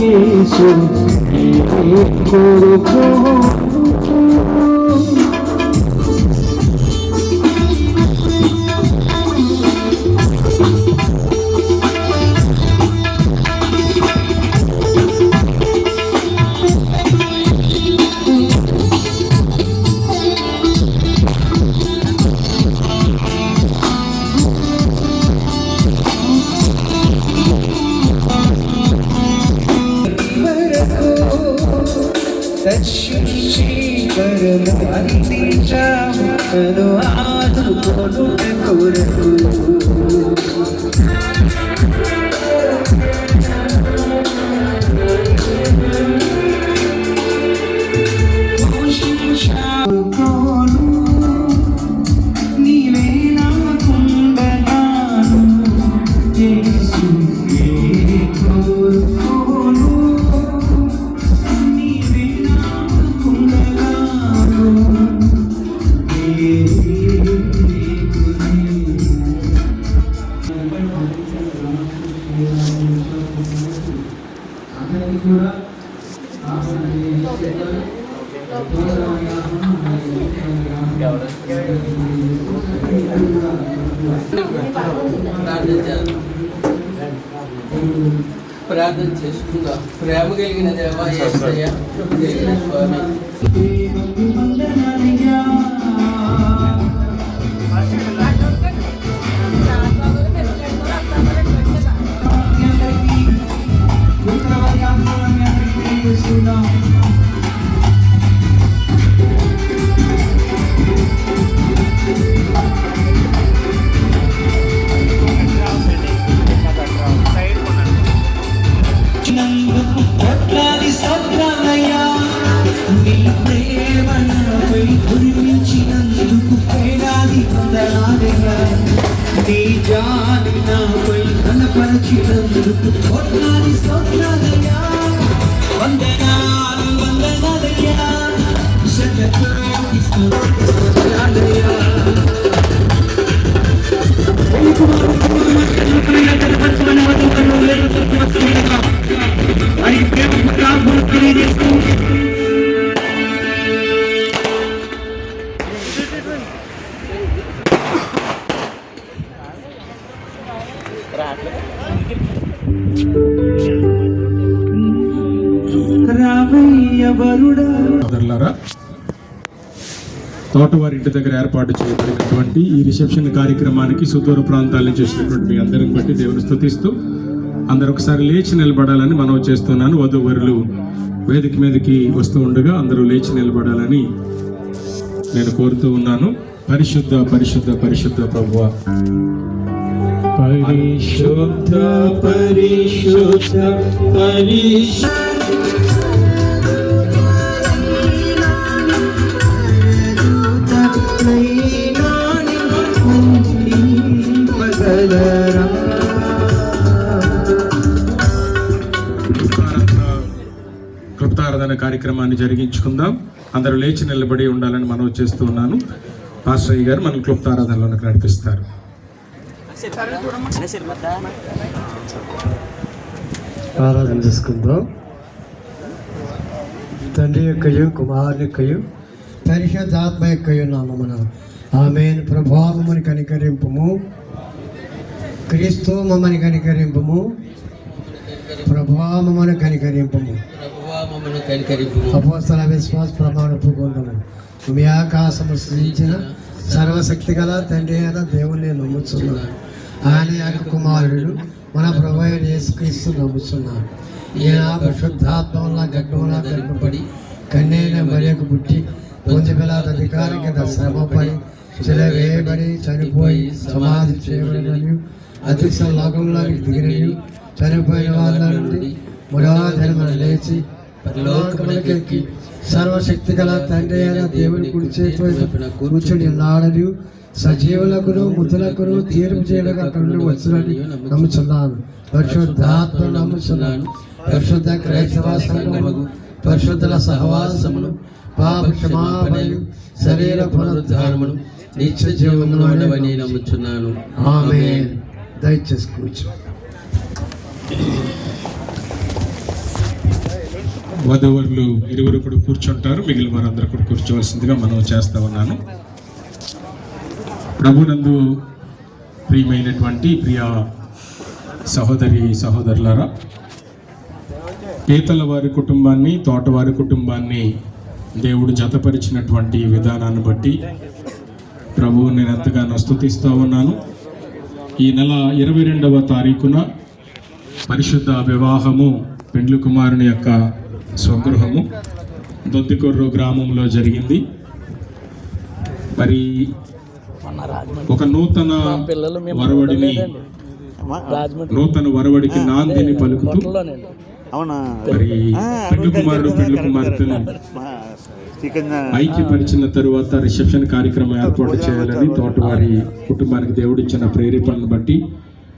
യേശു കൊടുക്കൂ రక్షించి వరము అందించాము నన్ను ఆదుకొనుట కొరకు ప్రార్థన చేసుకుందాం. ప్రేమ కలిగిన దేవా కలిగిన స్వామి. ஒன்னாதி சொன்னது யார் வந்த நாள் வந்தனது யார் சட்டத்தில் யார் తోటవారి ఇంటి దగ్గర ఏర్పాటు చేయబడినటువంటి ఈ రిసెప్షన్ కార్యక్రమానికి సుదూర ప్రాంతాల నుంచి వచ్చినటువంటి మీ అందరిని బట్టి దేవుని స్తుతిస్తూ అందరూ ఒకసారి లేచి నిలబడాలని మనవి చేస్తున్నాను. వధువరులు వేదిక మీదకి వస్తూ ఉండగా అందరూ లేచి నిలబడాలని నేను కోరుతూ ఉన్నాను. పరిశుద్ధ పరిశుద్ధ పరిశుద్ధ ప్రభువ. పరిశుద్ధ పరిశుద్ధ పరిశుద్ధ. క్లుప్తారాధన కార్యక్రమాన్ని జరిగించుకుందాం. అందరూ లేచి నిలబడి ఉండాలని మనం చేస్తూ ఉన్నాను. పాస్టర్ గారు మనం క్లుప్తారాధనలోకి నడిపిస్తారు. ఆరాధన చేసుకుందాం. తండ్రి యొక్కయు కుమారుని యొక్కయు పరిశుద్ధాత్మ యొక్కయు నామమున. ఆమెన్. ప్రభావముని కనికరింపము. క్రీస్తు మమ్మని కనికరింపము. ప్రభావమును కనికరింపము. అపోస్తల విశ్వాస ప్రమాణపు పొందము మీ ఆకాశము సృజించిన సర్వశక్తి గల తండ్రి అయిన దేవుణ్ణి నమ్ముచున్నాను. ఆయన యొక్క కుమారుడు మన ప్రభు యేసుక్రీస్తు నమ్ముచున్నాను ఈయన పరిశుద్ధాత్మల గర్భముల గర్భపడి కన్నైన మరియకు పుట్టి పొందిపిలాత అధికారి కింద శ్రమపడి శిల వేయబడి చనిపోయి సమాధి చేయబడినని అధ్యక్ష లోకంలోకి దిగినని చనిపోయిన వాళ్ళ నుండి మురాధర్మను లేచి లోకములకెక్కి సర్వశక్తి గల తండ్రి అయిన దేవుని కుడి చేతి కూర్చుని ఉన్నాడని సజీవులకును మృతులకును తీర్పు చేయడానికి అక్కడ నుండి వచ్చినని నమ్ముచున్నాను. పరిశుద్ధాత్మ నమ్ముచున్నాను. పరిశుద్ధ క్రైస్తవ సంఘములకు పరిశుద్ధుల సహవాసమును పాప క్షమాపణయు శరీర పునరుద్ధారమును నిత్య జీవమును ఉండవని నమ్ముచున్నాను. ఆమె దయచేసి కూర్చో. వధువులు ఇరువురు కూడా కూర్చుంటారు. మిగిలిన వారందరూ కూడా కూర్చోవలసిందిగా మనం చేస్తా ఉన్నాను. ప్రభునందు ప్రియమైనటువంటి ప్రియ సహోదరి సహోదరులారా పీతల వారి కుటుంబాన్ని తోటవారి కుటుంబాన్ని దేవుడు జతపరిచినటువంటి విధానాన్ని బట్టి ప్రభువు నేను ఎంతగానో స్తుతిస్తూ ఉన్నాను. ఈ నెల ఇరవై రెండవ తారీఖున పరిశుద్ధ వివాహము పెండ్లు కుమారుని యొక్క స్వగృహము దొద్దికొర్రు గ్రామంలో జరిగింది. మరి ఒక నూతన వరవడిని నూతన వరవడికి నాందిని పలుకుతూ అవునా? మరి పెండ్లు కుమారుడు పెండ్లు కుమార్తెను ఐక్యపరిచిన తరువాత రిసెప్షన్ కార్యక్రమం ఏర్పాటు చేయాలని తోటవారి కుటుంబానికి దేవుడిచ్చిన ప్రేరేపణను బట్టి